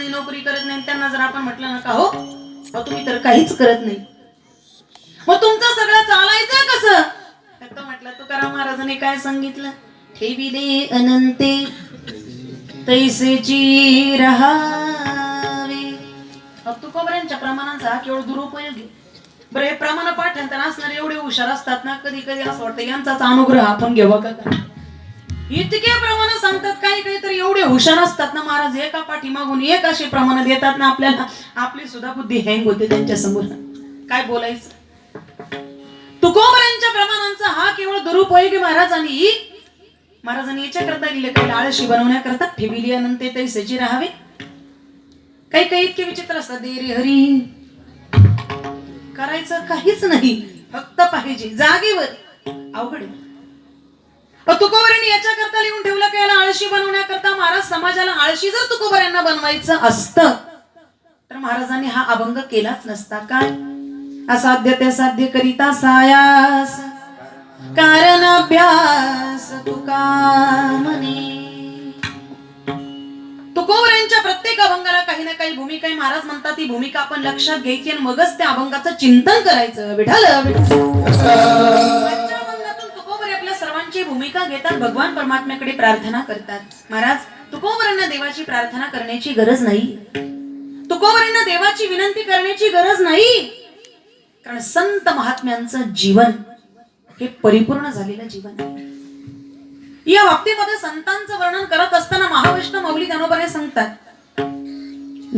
नाही नोकरी करत नाही त्यांना जर आपण म्हटलं ना का हो तुम्ही तर काहीच करत नाही. मग तुमचं सगळं चालायचं कसं? तर म्हटलं तुकाराम महाराजांनी काय सांगितलं? ठेविले अनंते तैसेची रहावे. तुकोबऱ्यांच्या प्रमाणांचा हा केवळ दुरुपयोग. आहे बरं हे प्रमाण पाठांतर असणारे एवढे हुशार असतात ना कधी कधी असं वाटतं यांचाच अनुग्रह आपण घ्यावा का इतके प्रमाण सांगतात काही काही तर एवढे हुशार असतात ना महाराज एका पाठीमागून एक असे प्रमाण देतात ना आपल्याला. आपली सुद्धा बुद्धी हँग होते त्यांच्यासमोर. काय बोलायचं? तुकोबऱ्यांच्या प्रमाणांचा हा केवळ दुरुपयोग महाराजांनी महाराजांनी. महाराजांनी याच्याकरता लिहिले काही आळशी बनवण्याकरता ठेविली ते तैसेची राहावे. काही काही इतके विचित्र असतात दे हरी. करायचं काहीच नाही. फक्त पाहिजे जागेवर. अवघड तुकोबऱ्यांनी याच्या करता याच्याकरता लिहून ठेवलं की याला आळशी बनवण्याकरता महाराज समाजाला आळशी जर तुकोबऱ्यांना बनवायचं असतं तर महाराजांनी हा अभंग केलाच नसता. काय? असाध्य ते साध्य करिता सायास कारण अभ्यास तुका तुकोबऱ्यांच्या प्रत्येक अभंगाला काही ना काही भूमिका आहे. महाराज म्हणतात ती भूमिका आपण लक्षात घ्यायची आणि मगच त्या अभंगाचं चिंतन करायचं. विठाल सर्वांची भूमिका घेतात भगवान परमात्म्याकडे प्रार्थना करतात. महाराज तुकोबरांना देवाची प्रार्थना करण्याची गरज नाही. तुकोबरांना देवाची विनंती करण्याची गरज नाही. कारण संत महात्म्यांचं जीवन हे परिपूर्ण झालेलं जीवन आहे. या बाबतीमध्ये संतांचं वर्णन करत असताना महावैष्णव मौली ज्ञानोबा हे सांगतात.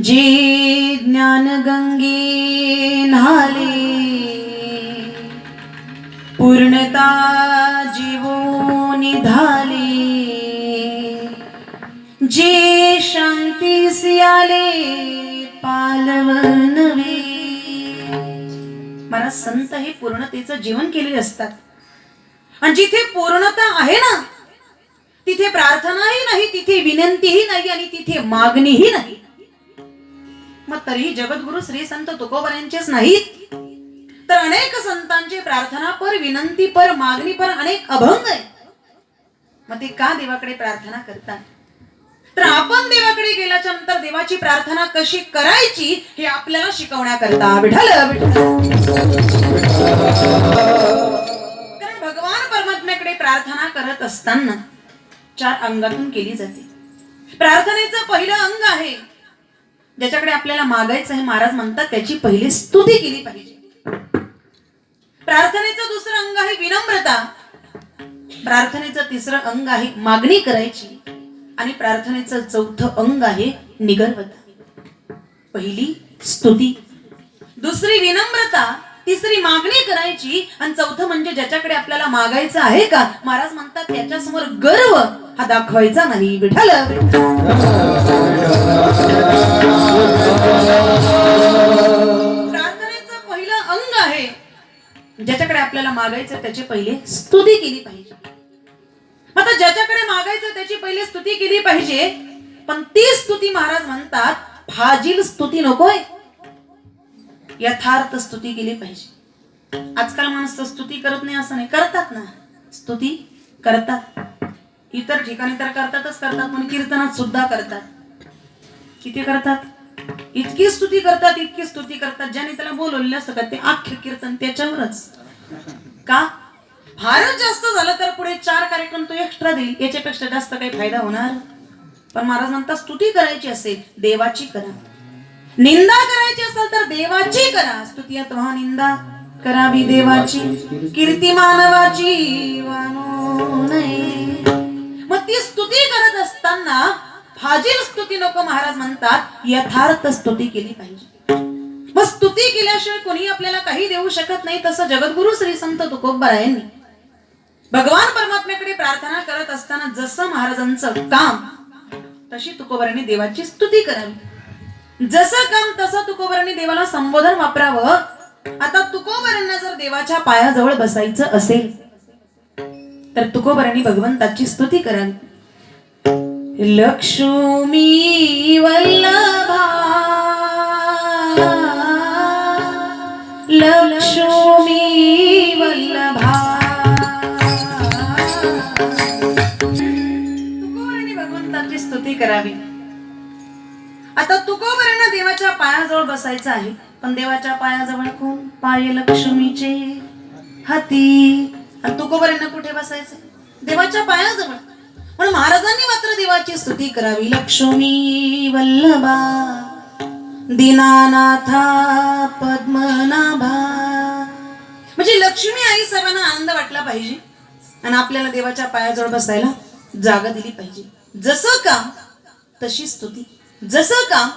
जी ज्ञान गंगे नाले पूर्णता निधाले। जे शांती सियाले पालवनवे मला संत हे पूर्णतेचं जीवन केलेले असतात. आणि जिथे पूर्णता आहे ना तिथे प्रार्थनाही नाही तिथे विनंतीही नाही आणि तिथे मागणीही नाही. मग तरीही जगद्गुरु श्री संत तुकोबऱ्यांचेच नाहीत. तर अनेक संतांचे प्रार्थना पर विनंती पर मागणी पर अनेक अभंग आहेत. मग ते का देवाकडे प्रार्थना करतात? तर आपण देवाकडे गेल्याच्यानंतर देवाची प्रार्थना कशी करायची हे आपल्याला शिकवण्याकरता विठल कारण भगवान परमात्म्याकडे प्रार्थना करत असताना चार अंगातून केली जाते. प्रार्थनेचं पहिलं अंग आहे. ज्याच्याकडे आपल्याला मागायचं आहे महाराज म्हणतात त्याची पहिली स्तुती केली पाहिजे. प्रार्थनेचं दुसरं अंग आहे विनम्रता. प्रार्थनेचं तिसरं अंग आहे मागणी करायची आणि प्रार्थनेचं चौथं अंग आहे निगर्वता. पहिली स्तुती. दुसरी विनम्रता. तिसरी मागणी करायची आणि चौथं म्हणजे ज्याच्याकडे आपल्याला मागायचं आहे का? महाराज म्हणतात त्याच्यासमोर गर्व हा दाखवायचा नाही. विठाल प्रार्थनेचं पहिलं अंग आहे ज्याच्याकडे आपल्याला मागायचं त्याची पहिले स्तुती केली पाहिजे. आता ज्याच्याकडे मागायचं त्याची पहिले स्तुती केली पाहिजे. पण ती स्तुती महाराज म्हणतात फाजील स्तुती नकोय. यथार्थ स्तुती केली पाहिजे. आजकाल माणसं स्तुती करत नाही असं नाही. करतात ना. स्तुती करतात. इतर ठिकाणी तर करतातच करतात पण कीर्तनात सुद्धा करतात. किती करतात? इतकी स्तुती करतात इतकी स्तुती करतात. ज्याने त्याला बोलवलेलं असतं का? ते आख्य कीर्तन त्याच्यावरच. का? फारच जास्त झालं तर पुढे चार कार्यक्रम तो एक्स्ट्रा देईल. याच्यापेक्षा जास्त काही फायदा होणार? पण महाराज म्हणतात स्तुती करायची असेल देवाची करा. निंदा करायची असेल तर देवाची करा. स्तुती अथवा निंदा करावी देवाची. कीर्ती मानवाची वानो नये मग ती स्तुती करत असताना फाजील स्तुती लोक महाराज म्हणतात यथार्थ स्तुती केली पाहिजे. मग स्तुती केल्याशिवाय कोणी आपल्याला काही देऊ शकत नाही तसं जगद्गुरु श्री संत तुकोबरायांनी भगवान परमात्म्याकडे प्रार्थना करत असताना जसं महाराजांचं काम तशी तुकोबरांनी देवाची स्तुती करावी. जसं काम तसं तुकोबरांनी देवाला संबोधन वापरावं. आता तुकोबरांना जर देवाच्या पायाजवळ बसायचं असेल तर तुकोबरांनी भगवंताची स्तुती करावी. लक्ष्मी वल्लभा। लक्ष्मी वल्लभा। तुकोबरांनी स्तुती करावी. आता तुकोबरांना देवाच्या पायाजवळ बसायचं आहे. पण देवाच्या पायाजवळ कोण? पाय लक्ष्मीचे हाती. आणि तुकोबरांना कुठे बसायचं? देवाच्या पायाजवळ. म्हणून महाराजांनी देवाची स्तुती करावी. लक्ष्मी वल्लभा दीनानाथा पद्मनाभा. म्हणजे लक्ष्मी आई सर्वांना आनंद वाटला पाहिजे आणि आपल्याला देवाच्या पायाजवळ बसायला जागा दिली पाहिजे. जसं काम तशी स्तुती. जसं काम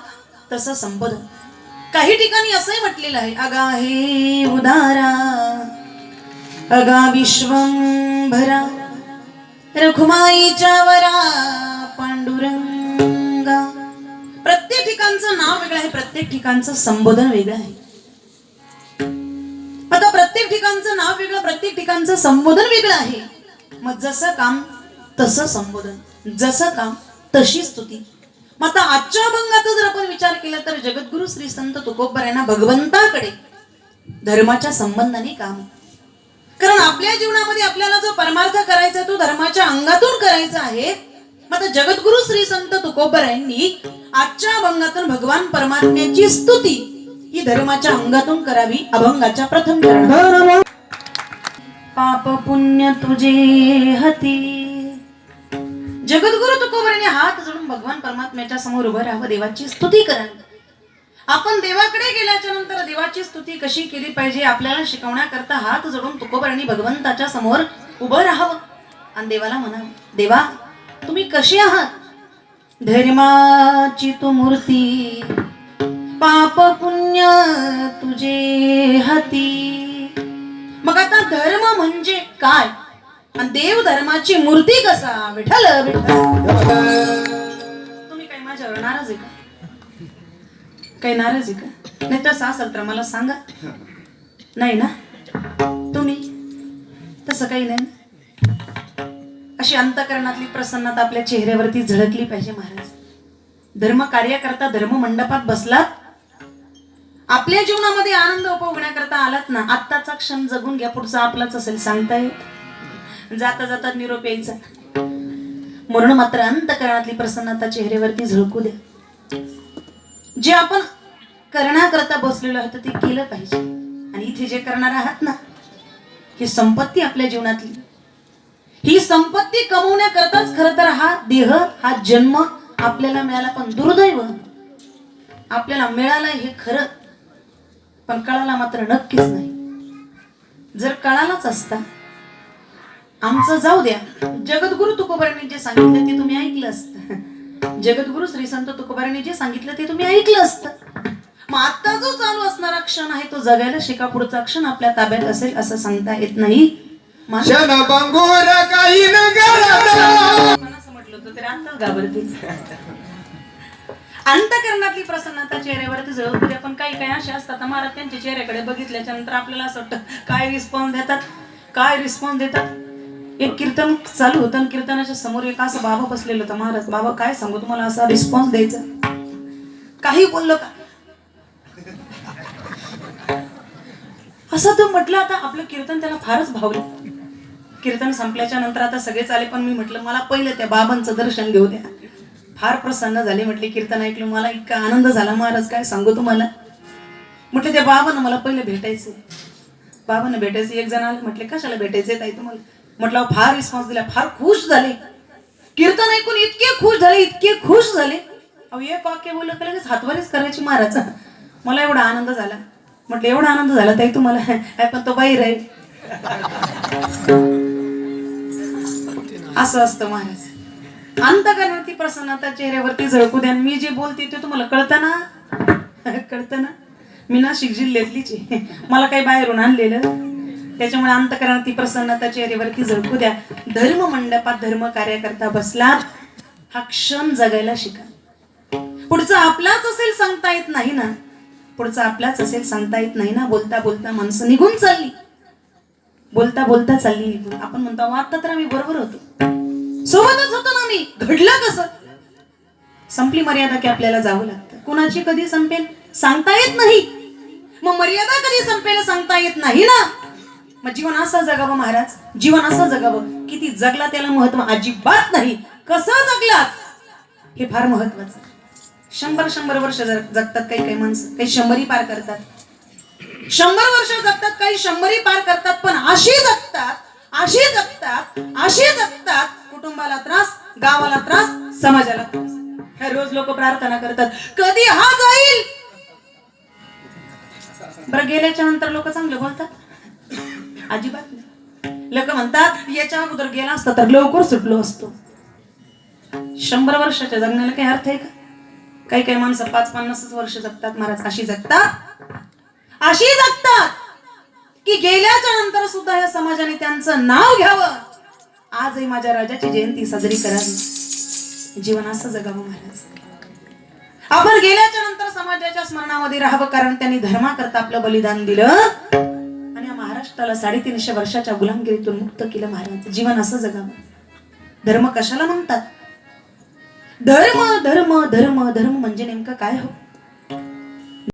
तसं संबोधन. काही ठिकाणी असंही म्हटलेलं आहे अगा हे उदारा अगा विश्वंभरा. रखुमाईच्या वरा पांडुरंगा. प्रत्येक ठिकाणचं नाव वेगळं आहे प्रत्येक ठिकाणचं संबोधन वेगळं आहे. आता प्रत्येक ठिकाणचं नाव वेगळं प्रत्येक ठिकाणचं संबोधन वेगळं आहे. मग जसं काम तसं संबोधन. जसं काम तशी स्तुती. मग आता आजच्या अभंगाचा जर आपण विचार केला तर जगद्गुरु श्री संत तुकोबर यांना भगवंताकडे धर्माच्या संबंधाने काम कारण आपल्या जीवनामध्ये आपल्याला जो परमार्थ करायचा तो धर्माच्या अंगातून करायचा आहे. आता जगद्गुरु श्री संत तुकोबर यांनी आजच्या अभंगातून भगवान परमात्म्याची स्तुती ही धर्माच्या अंगातून करावी अभंगाच्या प्रथम पाप पुण्य तुझे हती. जगद्गुरु तुकोबराने हात जोडून भगवान परमात्म्याच्या समोर उभं राहावं देवाची स्तुती करावी. आपण देवाकडे गेल्याच्यानंतर देवाची स्तुती कशी केली पाहिजे आपल्याला शिकवण्याकरता हात जोडून तुकोबरांनी भगवंताच्या समोर उभं राहावं. आणि देवाला म्हणा देवा तुम्ही कशी आहात? धर्माची तू मूर्ती पाप पुण्य तुझे हाती. मग आता धर्म म्हणजे काय? आणि देव धर्माची मूर्ती कसा? विठल विठल तुम्ही काय माझ्या रणारच आहे का? काही नाराज आहे का? नाही तसं असेल तर मला सांगा. नाही ना? तुम्ही? तसं काही नाही ना? अशी अंतकरणातली प्रसन्नता आपल्या चेहऱ्यावरती झळकली पाहिजे महाराज. धर्म कार्य करता धर्म मंडपात बसलात आपल्या जीवनामध्ये आनंद उपभोगण्याकरता आलात ना आत्ताचा क्षण जगून घ्या पुढचा आपलाच असेल सांगता येत. जाता जाता निरोप यायचा. म्हणून मात्र अंतकरणातली प्रसन्नता चेहऱ्यावरती झळकू द्या. जे आपण करण्याकरता बसलेलो आहोत ते केलं पाहिजे. आणि इथे जे करणार आहात ना ही संपत्ती आपल्या जीवनातली. ही संपत्ती कमवण्याकरताच खर तर हा देह हा जन्म आपल्याला मिळाला. पण दुर्दैव आपल्याला मिळालं हे खरं पण कळाला मात्र नक्कीच नाही. जर कळालाच असता आमचं जाऊ द्या. जगद्गुरु तुकोबारांनी जे सांगितलं ते तुम्ही ऐकलं असतं जगद्गुरु श्री संत तुकोबारांनी जे सांगितलं ते तुम्ही ऐकलं असतं. मग आता जो चालू असणारा क्षण आहे तो जगायला शिका पुढचा क्षण आपल्या ताब्यात असेल असं सांगता येत नाही. अंतकरणातली प्रसन्नता चेहऱ्यावरती जळू द्या पण काही काही असे असतात. महाराज त्यांच्या चेहऱ्याकडे बघितल्याच्या नंतर आपल्याला असं वाटतं काय रिस्पॉन्स देतात? काय रिस्पॉन्स देतात? एक कीर्तन चालू होतं आणि कीर्तनाच्या समोर एक असं बाबा बसलेलं होतं. महाराज बाबा काय सांगू तुम्हाला? असा रिस्पॉन्स द्यायचा. काही बोललं का? असं तो म्हटलं आता आपलं कीर्तन त्याला फारच भावलं. कीर्तन संपल्याच्या नंतर आता सगळेच आले पण मी म्हटलं मला पहिलं त्या बाबांचं दर्शन घेऊ द्या. फार प्रसन्न झाले म्हटले कीर्तन ऐकलं मला इतका आनंद झाला. महाराज काय सांगू तुम्हाला? म्हटलं त्या बाबांना मला पहिलं भेटायचं बाबांना भेटायचं एक जण आले म्हटले कशाला भेटायचे ताई तुम्हाला? म्हटलं अहो, फार रिस्पॉन्स दिला फार खुश झाले. कीर्तन ऐकून इतके खुश झाले इतके खुश झाले. अहो एक वाक्य बोललं का लगेच हातवारीच करायची महाराज? मला एवढा आनंद झाला. म्हटलं एवढा आनंद झाला ताई तुम्हाला. "आहे, पण तो बाहेर आहे. असं असतं महाराज. अंतकरणाती प्रसन्नता चेहऱ्यावरती झळकू द्या. मी जे बोलते ते तुम्हाला कळतं ना? कळतं ना? मी नाशिक जिल्ह्यातलीच आहे. मला काही बाहेरून आणलेलं. त्याच्यामुळे अंतकरणाती प्रसन्नता चेहऱ्यावरती झळकू द्या. धर्म मंडपात धर्म कार्यकर्ता बसला हा क्षण जगायला शिका. पुढचा आपलाच असेल सांगता येत नाही ना. पुढचा आपलाच असेल सांगता येत नाही ना. बोलता बोलता माणसं निघून चालली. बोलता बोलता चालली निघून. आपण म्हणतो आता तर आम्ही बरोबर होतो. सोबतच होतो ना मी घडलं कसं? संपली मर्यादा की आपल्याला जावं लागतं. कुणाची कधी संपेल? सांगता येत नाही. मग मर्यादा कधी संपेल? सांगता येत नाही ना. मग जीवन असं जगावं महाराज? जीवन असं जगावं किती जगला त्याला महत्त्व अजिबात नाही. कसं जगलात? हे फार महत्वाचं. शंभर शंभर वर्ष जगतात काही काही माणसं काही शंभरी पार करतात. शंभर वर्ष जगतात काही शंभरी पार करतात पण अशी जगतात अशी जगतात अशी जगतात कुटुंबाला त्रास गावाला त्रास समाजाला त्रास. रोज लोक प्रार्थना करतात. कधी हा जाईल? बरं गेल्याच्यानंतर लोक चांगले बोलतात. अजिबात नाही. लोक म्हणतात याच्या अगोदर गेला असता तर लवकर सुटलो असतो. शंभर वर्षाच्या जगण्याला काही अर्थ आहे का? काही काही माणसं पाच पन्नासच वर्ष जगतात महाराज अशी जगतात. अशी जगतात की गेल्याच्यानंतर सुद्धा या समाजाने त्यांचं नाव घ्यावं. आजही माझ्या राजाची जयंती साजरी करावी जीवन असं जगावं महाराज. आपण गेल्याच्यानंतर समाजाच्या स्मरणामध्ये राहावं कारण त्यांनी धर्माकरता आपलं बलिदान दिलं. महाराष्ट्राला साडेतीनशे वर्षाच्या गुलामगिरीतून मुक्त केलं महाराज जीवन असं जगावं. धर्म कशाला म्हणतात? धर्म धर्म धर्म धर्म म्हणजे नेमकं काय हो?